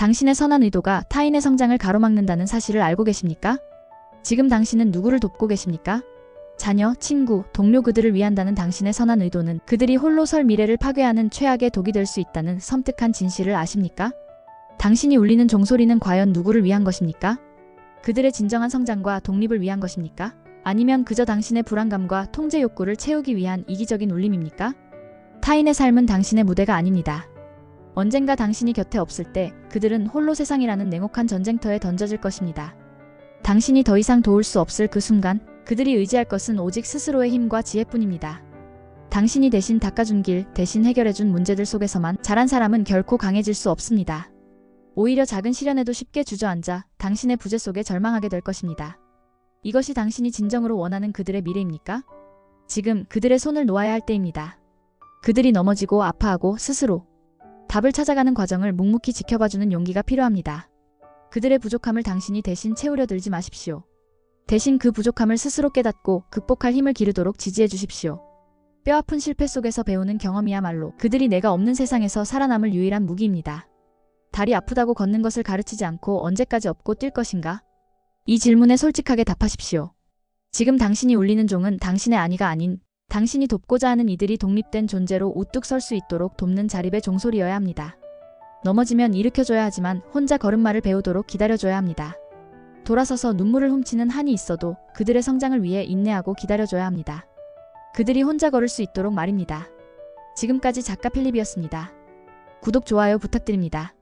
당신의 선한 의도가 타인의 성장을 가로막는다는 사실을 알고 계십니까? 지금 당신은 누구를 돕고 계십니까? 자녀, 친구, 동료 그들을 위한다는 당신의 선한 의도는 그들이 홀로 설 미래를 파괴하는 최악의 독이 될 수 있다는 섬뜩한 진실을 아십니까? 당신이 울리는 종소리는 과연 누구를 위한 것입니까? 그들의 진정한 성장과 독립을 위한 것입니까? 아니면 그저 당신의 불안감과 통제 욕구를 채우기 위한 이기적인 울림입니까? 타인의 삶은 당신의 무대가 아닙니다. 언젠가 당신이 곁에 없을 때 그들은 홀로 세상이라는 냉혹한 전쟁터에 던져질 것입니다. 당신이 더 이상 도울 수 없을 그 순간 그들이 의지할 것은 오직 스스로의 힘과 지혜뿐입니다. 당신이 대신 닦아준 길, 대신 해결해준 문제들 속에서만 자란 사람은 결코 강해질 수 없습니다. 오히려 작은 시련에도 쉽게 주저앉아 당신의 부재 속에 절망하게 될 것입니다. 이것이 당신이 진정으로 원하는 그들의 미래입니까? 지금 그들의 손을 놓아야 할 때입니다. 그들이 넘어지고 아파하고 스스로 답을 찾아가는 과정을 묵묵히 지켜봐주는 용기가 필요합니다. 그들의 부족함을 당신이 대신 채우려 들지 마십시오. 대신 그 부족함을 스스로 깨닫고 극복할 힘을 기르도록 지지해 주십시오. 뼈아픈 실패 속에서 배우는 경험이야말로 그들이 내가 없는 세상에서 살아남을 유일한 무기입니다. 다리 아프다고 걷는 것을 가르치지 않고 언제까지 업고 뛸 것인가? 이 질문에 솔직하게 답하십시오. 지금 당신이 울리는 종은 당신의 아니가 아닌 당신이 돕고자 하는 이들이 독립된 존재로 우뚝 설 수 있도록 돕는 자립의 종소리여야 합니다. 넘어지면 일으켜줘야 하지만 혼자 걸음마를 배우도록 기다려줘야 합니다. 돌아서서 눈물을 훔치는 한이 있어도 그들의 성장을 위해 인내하고 기다려줘야 합니다. 그들이 혼자 걸을 수 있도록 말입니다. 지금까지 작가 필립이었습니다. 구독, 좋아요 부탁드립니다.